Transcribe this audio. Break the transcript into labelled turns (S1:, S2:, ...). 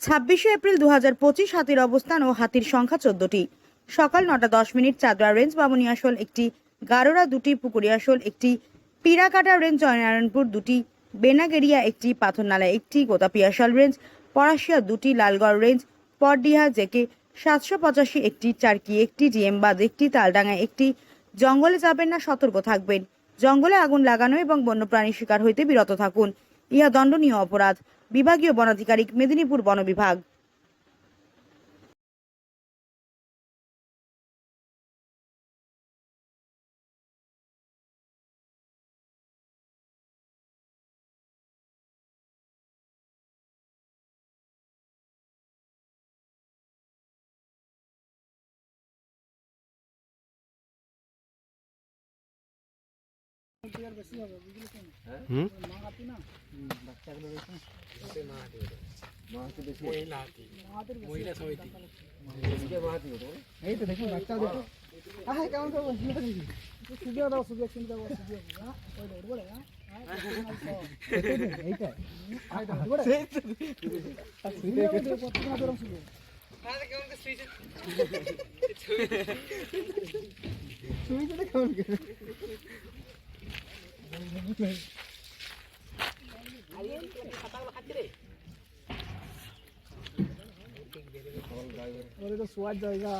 S1: ছাব্বিশে এপ্রিল দু হাজার পঁচিশ হাতির অবস্থান ও হাতির সংখ্যা চোদ্দটি। সকাল নটা দশ মিনিট চাদরা রেঞ্জ বামুনিয়াশোল একটি গারোরা দুটি পুকুরিয়াশোল একটি, পিরাকাটা রেঞ্জ জয়নারায়ণপুর দুটি বেনাগেরিয়া একটি, পাথরনালা একটি গোতাপিয়াশাল রেঞ্জ, পরাশিয়া দুটি, লালগড় রেঞ্জ পরডিহা জেকে সাতশো পঁচাশি একটি, চারকি একটি জিএমবাদ একটি, তালডাঙ্গা একটি, জঙ্গলে যাবেন না, সতর্ক থাকবেন। জঙ্গলে আগুন লাগানো এবং বন্যপ্রাণী শিকার হইতে বিরত থাকুন। ইহা দণ্ডনীয় অপরাধ। বিভাগীয় বনাধিকারিক মেদিনীপুর বন বিভাগ
S2: এই তো দেখুন বাচ্চা দেখো আহ কেমন করে বলছি দেখি সুবিধা দাও সুবিধা চিন্তা দাও সুবিধা হ্যাঁ ওই দৌড় বলে হ্যাঁ এইটা এইটা বলে সুবিধা বলে কত না দরম সুবিধা সুবিধা কেমন করে ওরে তো শোয়ার জায়গা।